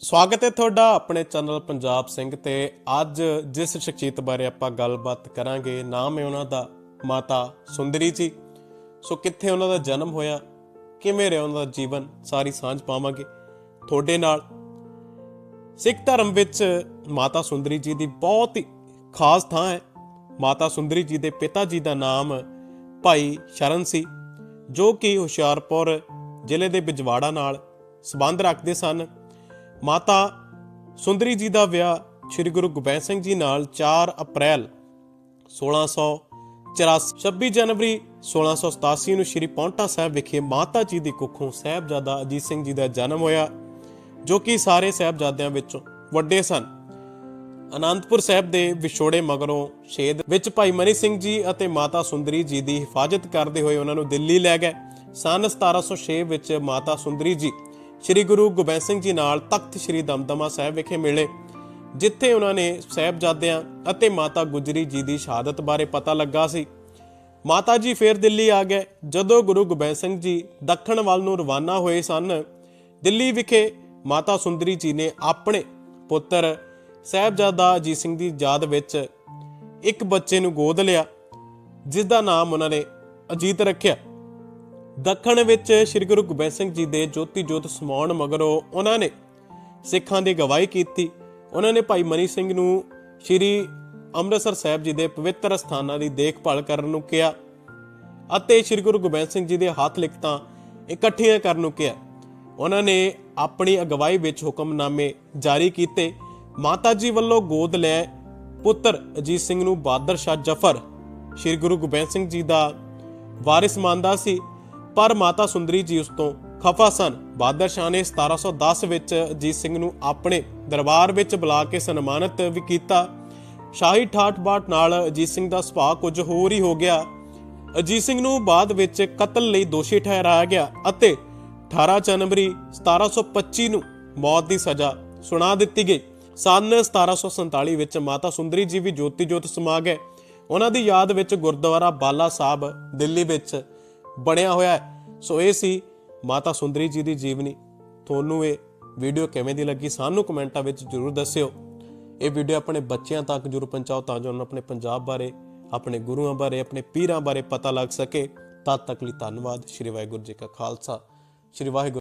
ਸਵਾਗਤ ਹੈ ਤੁਹਾਡਾ ਆਪਣੇ ਚੈਨਲ ਪੰਜਾਬ ਸਿੰਘ ਤੇ। ਅੱਜ ਜਿਸ ਸ਼ਖਸੀਅਤ ਬਾਰੇ ਆਪਾਂ ਗੱਲਬਾਤ ਕਰਾਂਗੇ, ਨਾਮ ਹੈ ਉਹਨਾਂ ਦਾ, ਮਾਤਾ ਸੁੰਦਰੀ ਜੀ। ਸੋ ਕਿੱਥੇ ਉਹਨਾਂ ਦਾ ਜਨਮ ਹੋਇਆ, ਕਿਵੇਂ ਰਿਹਾ ਉਹਨਾਂ ਦਾ ਜੀਵਨ, ਸਾਰੀ ਸਾਂਝ ਪਾਵਾਂਗੇ ਤੁਹਾਡੇ ਨਾਲ। ਸਿੱਖ ਧਰਮ ਵਿੱਚ ਮਾਤਾ ਸੁੰਦਰੀ ਜੀ ਦੀ ਬਹੁਤ ਹੀ ਖਾਸ ਥਾਂ ਹੈ। ਮਾਤਾ ਸੁੰਦਰੀ ਜੀ ਦੇ ਪਿਤਾ ਜੀ ਦਾ ਨਾਮ ਭਾਈ ਸ਼ਰਨ ਸੀ, ਜੋ ਕਿ ਹੁਸ਼ਿਆਰਪੁਰ ਜ਼ਿਲ੍ਹੇ ਦੇ ਬਿਜਵਾੜਾ ਨਾਲ ਸੰਬੰਧ ਰੱਖਦੇ ਸਨ। ਮਾਤਾ ਸੁੰਦਰੀ ਜੀ ਦਾ ਵਿਆਹ ਸ੍ਰੀ ਗੁਰੂ ਗੋਬਿੰਦ ਸਿੰਘ ਜੀ ਨਾਲ 4 ਅਪ੍ਰੈਲ 1684 26 ਜਨਵਰੀ 1687 ਨੂੰ ਸ੍ਰੀ ਪੌਂਟਾ ਸਾਹਿਬ ਵਿਖੇ ਮਾਤਾ ਜੀ ਦੀ ਕੁੱਖੋਂ ਸਾਹਿਬਜ਼ਾਦਾ ਅਜੀਤ ਸਿੰਘ ਜੀ ਦਾ ਜਨਮ ਹੋਇਆ, ਜੋ ਕਿ ਸਾਰੇ ਸਾਹਿਬਜ਼ਾਦਿਆਂ ਵਿੱਚੋਂ ਵੱਡੇ ਸਨ। ਅਨੰਦਪੁਰ ਸਾਹਿਬ ਦੇ ਵਿਛੋੜੇ ਮਗਰੋਂ ਛੇਦ ਵਿੱਚ ਭਾਈ ਮਨੀ ਸਿੰਘ ਜੀ ਅਤੇ ਮਾਤਾ ਸੁੰਦਰੀ ਜੀ ਦੀ ਹਿਫਾਜ਼ਤ ਕਰਦੇ ਹੋਏ ਉਹਨਾਂ ਨੂੰ ਦਿੱਲੀ ਲੈ ਗਏ। ਸਨ 1706 ਵਿੱਚ ਮਾਤਾ ਸੁੰਦਰੀ ਜੀ ਸ੍ਰੀ ਗੁਰੂ ਗੋਬਿੰਦ ਸਿੰਘ ਜੀ ਨਾਲ ਤਖਤ ਸ੍ਰੀ ਦਮਦਮਾ ਸਾਹਿਬ ਵਿਖੇ ਮਿਲੇ, ਜਿੱਥੇ ਉਹਨਾਂ ਨੇ ਸਾਹਿਬਜ਼ਾਦਿਆਂ ਅਤੇ ਮਾਤਾ ਗੁਜਰੀ ਜੀ ਦੀ ਸ਼ਹਾਦਤ ਬਾਰੇ ਪਤਾ ਲੱਗਾ ਸੀ। ਮਾਤਾ ਜੀ ਫੇਰ ਦਿੱਲੀ ਆ ਗਏ। ਜਦੋਂ ਗੁਰੂ ਗੋਬਿੰਦ ਸਿੰਘ ਜੀ ਦੱਖਣ ਵੱਲ ਨੂੰ ਰਵਾਨਾ ਹੋਏ ਸਨ, ਦਿੱਲੀ ਵਿਖੇ ਮਾਤਾ ਸੁੰਦਰੀ ਜੀ ਨੇ ਆਪਣੇ ਪੁੱਤਰ ਸਾਹਿਬਜ਼ਾਦਾ ਅਜੀਤ ਸਿੰਘ ਦੀ ਯਾਦ ਵਿੱਚ ਇੱਕ ਬੱਚੇ ਨੂੰ ਗੋਦ ਲਿਆ ਜਿਸ ਦਾ ਨਾਮ ਉਹਨਾਂ ਨੇ ਅਜੀਤ ਰੱਖਿਆ। ਦੱਖਣ ਵਿੱਚ ਸ੍ਰੀ ਗੁਰੂ ਗੋਬਿੰਦ ਸਿੰਘ ਜੀ ਦੇ ਜੋਤੀ ਜੋਤ ਸਮਾਉਣ ਮਗਰੋਂ ਉਹਨਾਂ ਨੇ ਸਿੱਖਾਂ ਦੀ ਗਵਾਹੀ ਕੀਤੀ। ਉਹਨਾਂ ਨੇ ਭਾਈ ਮਨੀ ਸਿੰਘ ਨੂੰ ਸ੍ਰੀ ਅੰਮ੍ਰਿਤਸਰ ਸਾਹਿਬ ਜੀ ਦੇ ਪਵਿੱਤਰ ਸਥਾਨਾਂ ਦੀ ਦੇਖਭਾਲ ਕਰਨ ਨੂੰ ਕਿਹਾ ਅਤੇ ਸ੍ਰੀ ਗੁਰੂ ਗੋਬਿੰਦ ਸਿੰਘ ਜੀ ਦੇ ਹੱਥ ਲਿਖਤਾਂ ਇਕੱਠੀਆਂ ਕਰਨ ਨੂੰ ਕਿਹਾ। ਉਹਨਾਂ ਨੇ ਆਪਣੀ ਅਗਵਾਈ ਵਿੱਚ ਹੁਕਮਨਾਮੇ ਜਾਰੀ ਕੀਤੇ। ਮਾਤਾ ਜੀ ਵੱਲੋਂ ਗੋਦ ਲੈ ਪੁੱਤਰ ਅਜੀਤ ਸਿੰਘ ਨੂੰ ਬਹਾਦਰ ਸ਼ਾਹ ਜਫਰ। ਸ੍ਰੀ ਗੁਰੂ ਗੋਬਿੰਦ ਸਿੰਘ ਜੀ ਦਾ ਵਾਰਿਸ ਮੰਨਦਾ ਸੀ। ਪਰ ਮਾਤਾ ਸੁੰਦਰੀ ਜੀ ਉਸ ਤੋਂ ਖਫਾ ਸਨ। ਬਹਾਦਰ ਸ਼ਾਹ ਨੇ 1710 ਵਿੱਚ ਅਜੀਤ ਸਿੰਘ ਨੂੰ ਆਪਣੇ ਦਰਬਾਰ ਵਿੱਚ ਬੁਲਾ ਕੇ ਸਨਮਾਨਿਤ ਵੀ ਕੀਤਾ। ਸ਼ਾਹੀ ਠਾਠ ਬਾਠ ਨਾਲ ਅਜੀਤ ਸਿੰਘ ਦਾ ਸੁਭਾਅ ਕੁਝ ਹੋਰ ਹੀ ਹੋ ਗਿਆ। ਅਜੀਤ ਸਿੰਘ ਨੂੰ ਬਾਅਦ ਵਿੱਚ ਕਤਲ ਲਈ ਦੋਸ਼ੀ ਠਹਿਰਾਇਆ ਗਿਆ ਅਤੇ 18 ਜਨਵਰੀ 1725 ਨੂੰ ਮੌਤ ਦੀ ਸਜ਼ਾ ਸੁਣਾ ਦਿੱਤੀ ਗਈ। ਸਨ 1747 ਵਿੱਚ ਮਾਤਾ ਸੁੰਦਰੀ ਜੀ ਵੀ ਜੋਤੀ ਜੋਤ ਸਮਾ ਗਏ। ਉਹਨਾਂ ਦੀ ਯਾਦ ਵਿੱਚ ਗੁਰਦੁਆਰਾ ਬਾਲਾ ਸਾਹਿਬ, ਦਿੱਲੀ ਵਿੱਚ ਬਣਿਆ ਹੋਇਆ ਹੈ। ਸੋ ਇਹ ਸੀ ਮਾਤਾ ਸੁੰਦਰੀ ਜੀ ਦੀ ਜੀਵਨੀ। ਤੁਹਾਨੂੰ ਇਹ ਵੀਡੀਓ ਕਿਵੇਂ ਦੀ ਲੱਗੀ ਸਾਨੂੰ ਕਮੈਂਟਾਂ ਵਿੱਚ ਜਰੂਰ ਦੱਸਿਓ। ਇਹ ਵੀਡੀਓ ਆਪਣੇ ਬੱਚਿਆਂ ਤੱਕ ਜਰੂਰ ਪਹੁੰਚਾਓ ਤਾਂ ਜੋ ਉਹਨਾਂ ਆਪਣੇ ਪੰਜਾਬ ਬਾਰੇ, ਆਪਣੇ ਗੁਰੂਆਂ ਬਾਰੇ, ਆਪਣੇ ਪੀਰਾਂ ਬਾਰੇ ਪਤਾ ਲੱਗ ਸਕੇ। ਤਦ ਤੱਕ ਲਈ ਧੰਨਵਾਦ। ਸ਼੍ਰੀ ਵਾਹਿਗੁਰੂ ਜੀ ਕਾ ਖਾਲਸਾ। ਸ਼੍ਰੀ ਵਾਹਿਗੁਰੂ